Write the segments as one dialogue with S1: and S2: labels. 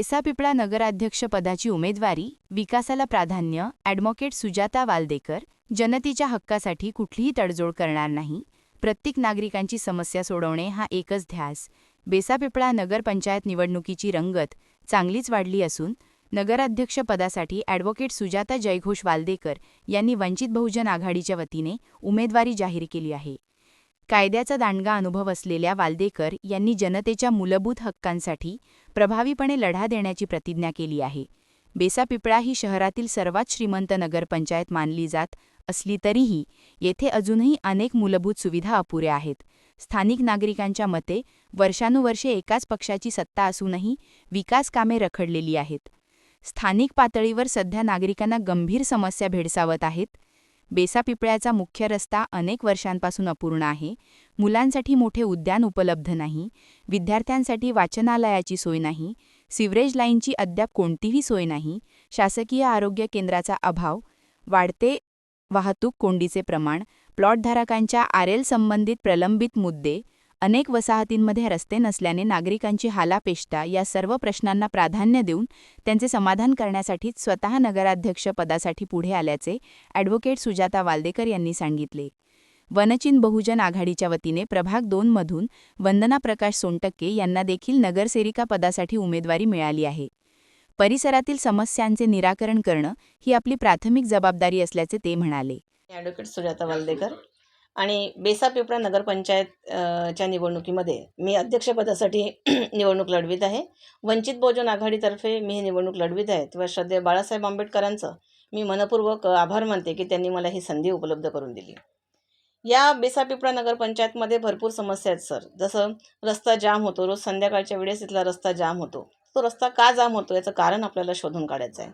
S1: बेसापिपळा नगराध्यक्षपदाची उमेदवारी विकासाला प्राधान्य ॲडव्होकेट सुजाता वालदेकर जनतेच्या हक्कासाठी कुठलीही तडजोड करणार नाही प्रत्येक नागरिकांची समस्या सोडवणे हा एकच ध्यास बेसापिपळा नगरपंचायत निवडणुकीची रंगत चांगलीच वाढली असून नगराध्यक्षपदासाठी ॲडव्होकेट सुजाता जयघोष वालदेकर यांनी वंचित बहुजन आघाडीच्या वतीने उमेदवारी जाहीर केली आहे. कायद्याचा दांडगा अनुभव असलेल्या वालदेकर यांनी जनतेच्या मूलभूत हक्कांसाठी प्रभावीपणे लढा देण्याची प्रतिज्ञा केली आहे. बेसापिपळा ही शहरातील सर्वात श्रीमंत नगरपंचायत मानली जात असली तरीही येथे अजूनही अनेक मूलभूत सुविधा अपुऱ्या आहेत. स्थानिक नागरिकांच्या मते वर्षानुवर्षे एकाच पक्षाची सत्ता असूनही विकास कामे रखडलेली आहेत. स्थानिक पातळीवर सध्या नागरिकांना गंभीर समस्या भेडसावत आहेत. बेसापिपळ्याचा मुख्य रस्ता अनेक वर्षांपासून अपूर्ण आहे. मुलांसाठी मोठे उद्यान उपलब्ध नाही. विद्यार्थ्यांसाठी वाचनालयाची सोय नाही. सिवरेज लाईनची अद्याप कोणतीही सोय नाही. शासकीय आरोग्य केंद्राचा अभाव. वाढते वाहतूक कोंडीचे प्रमाण. प्लॉटधारकांच्या आरएल संबंधित प्रलंबित मुद्दे. अनेक वसाहतींमध्ये रस्ते नसल्याने नागरिकांची हालापेष्टा या सर्व प्रश्नांना प्राधान्य देऊन त्यांचे समाधान करण्यासाठी स्वतः नगराध्यक्ष पदासाठी पुढे आल्याचे ॲडव्होकेट सुजाता वालदेकर यांनी सांगितले. वनचिन बहुजन आघाडीच्या वतीने प्रभाग दोनमधून वंदना प्रकाश सोनटक्के यांना देखील नगरसेविका पदासाठी उमेदवारी मिळाली आहे. परिसरातील समस्यांचे निराकरण करणं ही आपली प्राथमिक जबाबदारी असल्याचे ते म्हणाले.
S2: ॲडव्होकेट सुजाता वालदेकर. आणि बेसापिपळा नगरपंचायत च्या निवडणुकीमध्ये मी अध्यक्षपदासाठी निवडणूक लढवीत आहे. वंचित बहुजन आघाडीतर्फे मी ही निवडणूक लढवीत आहे. तेव्हा श्रद्धेय बाळासाहेब आंबेडकरांचं मी मनपूर्वक आभार मानते की त्यांनी मला ही संधी उपलब्ध करून दिली. या बेसापिपळा नगरपंचायतमध्ये भरपूर समस्या आहेत सर. जसं रस्ता जाम होतो रोज संध्याकाळच्या वेळेस इथला रस्ता जाम होतो. तो रस्ता का जाम होतो याचं कारण आपल्याला शोधून काढायचं आहे.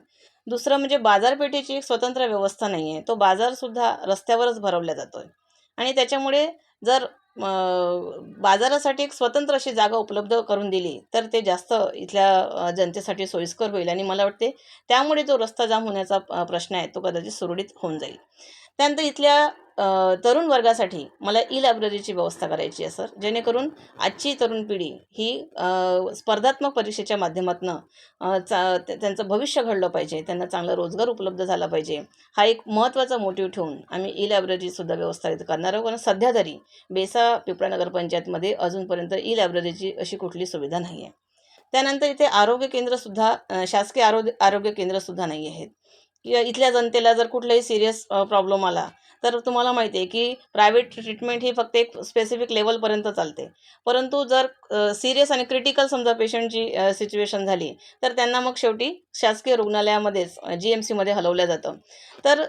S2: दुसरं म्हणजे बाजारपेठेची एक स्वतंत्र व्यवस्था नाही आहे तो बाजारसुद्धा रस्त्यावरच भरवला जातो आहे आणि त्याच्यामुळे जर बाजारासाठी एक स्वतंत्र अशी जागा उपलब्ध करून दिली तर ते जास्त इथल्या जनतेसाठी सोयीस्कर होईल आणि मला वाटते त्यामुळे जो रस्ता जाम होण्याचा प्रश्न आहे तो कदाचित सुरळीत होऊन जाईल. त्यानंतर इथल्या तरुण वर्गासाठी मला ई लायब्ररीची व्यवस्था करायची आहे सर. जेणेकरून आजची तरुण पिढी ही स्पर्धात्मक परीक्षेच्या माध्यमातून चा त्यांचं भविष्य घडलं पाहिजे त्यांना चांगला रोजगार उपलब्ध झाला पाहिजे हा एक महत्त्वाचा मोटिव्ह ठेवून आम्ही ई लायब्ररीसुद्धा व्यवस्था इथं करणार आहोत. कारण सध्या तरी बेसा पिपळा नगरपंचायतमध्ये अजूनपर्यंत ई लायब्ररीची अशी कुठली सुविधा नाही आहे. त्यानंतर इथे आरोग्य केंद्रसुद्धा शासकीय आरोग्य आरोग्य केंद्रसुद्धा नाही आहेत. किंवा इथल्या जनतेला जर कुठलाही सिरियस प्रॉब्लेम आला तर तुम्हाला माहिती आहे की प्रायव्हेट ट्रीटमेंट ही फक्त एक स्पेसिफिक लेवलपर्यंत चालते. परंतु जर सिरियस आणि क्रिटिकल समजा पेशंटची सिच्युएशन झाली तर त्यांना मग शेवटी शासकीय रुग्णालयामध्येच जी एम सीमध्ये हलवलं जातं. तर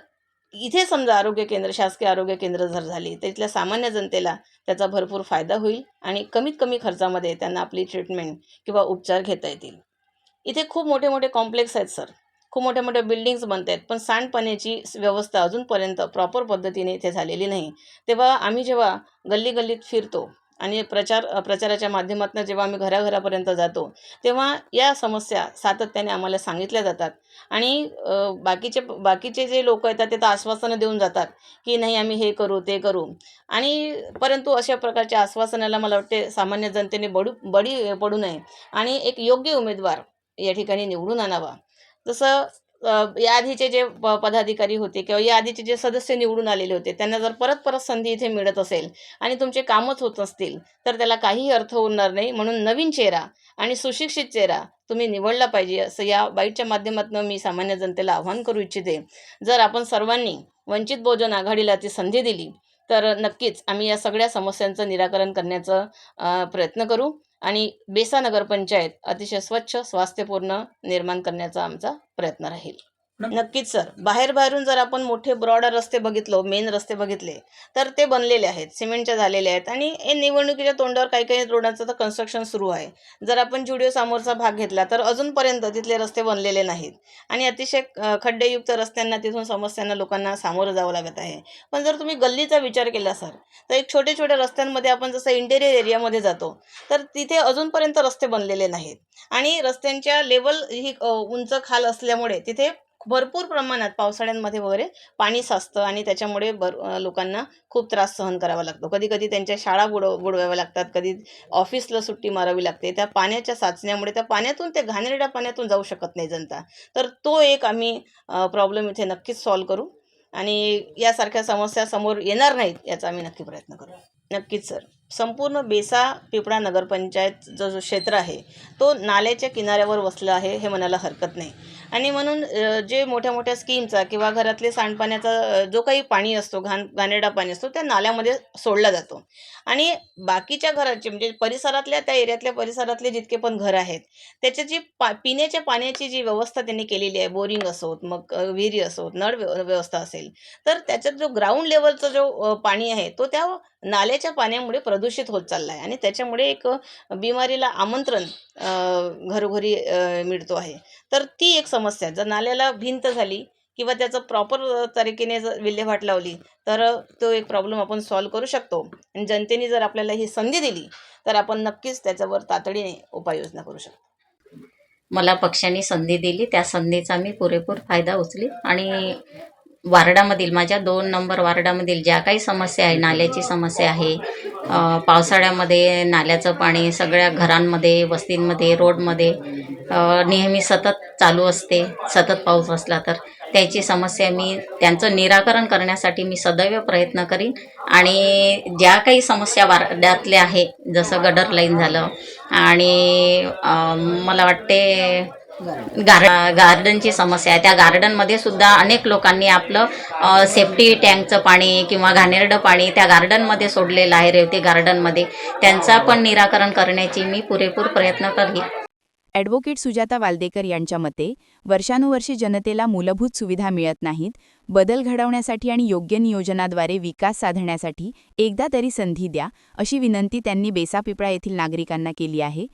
S2: इथे समजा आरोग्य केंद्र शासकीय आरोग्य केंद्र जर झाली तर इथल्या सामान्य जनतेला त्याचा भरपूर फायदा होईल आणि कमीत कमी खर्चामध्ये त्यांना आपली ट्रीटमेंट किंवा उपचार घेता येतील. इथे खूप मोठे मोठे कॉम्प्लेक्स आहेत सर खूप मोठ्या मोठ्या बिल्डिंग्स बनत आहेत पण सांडपाण्याची व्यवस्था अजूनपर्यंत प्रॉपर पद्धतीने इथे झालेली नाही. तेव्हा आम्ही जेव्हा गल्ली गल्लीत फिरतो आणि प्रचार प्रचाराच्या माध्यमातून जेव्हा आम्ही घराघरापर्यंत जातो तेव्हा या समस्या सातत्याने आम्हाला सांगितल्या जातात. आणि बाकीचे बाकीचे जे लोक येतात ते तर आश्वासनं देऊन जातात की नाही आम्ही हे करू ते करू. आणि परंतु अशा प्रकारच्या आश्वासनाला मला वाटते सामान्य जनतेने बडू बडी पडू नये. आणि एक योग्य उमेदवार या ठिकाणी निवडून आणावा. जसं याआधीचे जे प पदाधिकारी होते किंवा याआधीचे जे सदस्य निवडून आलेले होते त्यांना जर परत परत संधी इथे मिळत असेल आणि तुमचे कामच होत नसतील तर त्याला काहीही अर्थ होणार नाही. म्हणून नवीन चेहरा आणि सुशिक्षित चेहरा तुम्ही निवडला पाहिजे असं या बाईटच्या माध्यमातून मी सामान्य जनतेला आव्हान करू इच्छिते. जर आपण सर्वांनी वंचित बहुजन आघाडीला ती संधी दिली तर नक्कीच आम्ही या सगळ्या समस्यांचं निराकरण करण्याचं प्रयत्न करू. आणि बेसा नगरपंचायत अतिशय स्वच्छ स्वास्थ्यपूर्ण निर्माण करण्याचा आमचा प्रयत्न राहील. नक्कीच सर. बाहेर बाहेरून जर आपण मोठे ब्रॉड रस्ते बघितलो मेन रस्ते बघितले तर ते बनलेले आहेत सिमेंटच्या झालेले आहेत. आणि हे निवडणुकीच्या तोंडावर काही काही रोडांचं तर कन्स्ट्रक्शन सुरू आहे. जर आपण जुडिओ समोरचा भाग घेतला तर अजूनपर्यंत तिथले रस्ते बनलेले नाहीत. आणि अतिशय खड्डेयुक्त रस्त्यांना तिथून समस्यांना लोकांना सामोरं जावं लागत आहे. पण जर तुम्ही गल्लीचा विचार केला सर तर एक छोटे छोटे रस्त्यांमध्ये आपण जसं इंटेरियर एरियामध्ये जातो तर तिथे अजूनपर्यंत रस्ते बनलेले नाहीत. आणि रस्त्यांच्या लेवल ही उंच खाल असल्यामुळे तिथे भरपूर प्रमाणात पावसाळ्यांमध्ये वगैरे पाणी साचतं आणि त्याच्यामुळे बर लोकांना खूप त्रास सहन करावा लागतो. कधी कधी त्यांच्या शाळा बुडव बुडवाव्या लागतात कधी ऑफिसला सुट्टी मारावी लागते. त्या पाण्याच्या साचण्यामुळे त्या पाण्यातून त्या घाणेरड्या पाण्यातून जाऊ शकत नाही जनता. तर तो एक आम्ही प्रॉब्लेम इथे नक्कीच सॉल्व करू आणि यासारख्या समस्या समोर येणार नाहीत याचा आम्ही नक्की प्रयत्न करू. नक्कीच सर संपूर्ण बेसा पिपळा नगरपंचायत जो जो क्षेत्र आहे तो नाल्याच्या किनाऱ्यावर वसला आहे हे म्हणायला हरकत नाही. आणि म्हणून जे मोठ्या मोठ्या स्कीमचा किंवा घरातले सांडपाण्याचा जो काही पाणी असतो घाण घाणेरडा पाणी असतो त्या नाल्यामध्ये सोडला जातो. आणि बाकीच्या घराचे म्हणजे परिसरातल्या त्या एरियातल्या परिसरातले जितके पण घर आहेत त्याची जी पा पिण्याच्या पाण्याची जी व्यवस्था त्यांनी केलेली आहे बोरिंग असोत मग विहिरी असोत नळ व्यवस्था असेल तर त्याच्यात जो ग्राउंड लेवलचा जो पाणी आहे तो त्या नाल्याच्या पाण्यामुळे प्रदूषित होत चालला आहे आणि त्याच्यामुळे एक बिमारीला आमंत्रण घरोघरी मिळतो आहे. तर ती एक समस्या जर नाल्याला भिंत झाली किंवा त्याचं प्रॉपर तरीकेने जर विल्हेवाट लावली तर तो एक प्रॉब्लेम आपण सॉल्व करू शकतो. आणि जनतेने जर आपल्याला ही संधी दिली तर आपण नक्कीच त्याच्यावर तातडीने उपाययोजना करू शकतो.
S3: मला पक्षाने संधी दिली. त्या संधीचा मी पुरेपूर फायदा उचली आणि वार्डामधील माझ्या दोन नंबर वार्डामधील ज्या काही समस्या आहे नाल्याची समस्या आहे पावसाळ्यामध्ये नाल्याचं पाणी सगळ्या घरांमध्ये वस्तींमध्ये रोडमध्ये नेहमी सतत चालू असते सतत पाऊस असला तर. त्याची समस्या मी त्यांचं निराकरण करण्यासाठी मी सदैव प्रयत्न करीन. आणि ज्या काही समस्या वार्डातल्या आहे जसं गडर लाईन झालं आणि मला वाटते गार गार्डनची समस्या आहे. त्या गार्डनमध्ये सुद्धा अनेक लोकांनी आपलं सेफ्टी टँकचं पाणी किंवा घाणेरडं पाणी त्या गार्डनमध्ये सोडलेलं आहे रेवती गार्डनमध्ये त्यांचा पण निराकरण करण्याची मी पुरेपूर प्रयत्न करली
S1: ॲडव्होकेट सुजाता वाल्देकर यांच्या मते वर्षानुवर्षे जनतेला मूलभूत सुविधा मिळत नाहीत. बदल घडवण्यासाठी आणि योग्य नियोजनाद्वारे विकास साधण्यासाठी एकदा तरी संधी द्या अशी विनंती त्यांनी बेसापिपळा येथील नागरिकांना केली आहे.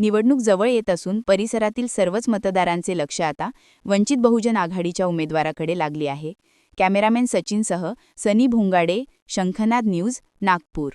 S1: निवडणूक जवळ येत असून परिसरातील सर्वच मतदारांचे लक्ष आता वंचित बहुजन आघाडीच्या उमेदवाराकडे लागले आहे. कॅमेरामॅन सचिनसह सनी भोंगाडे शंखनाद न्यूज नागपूर.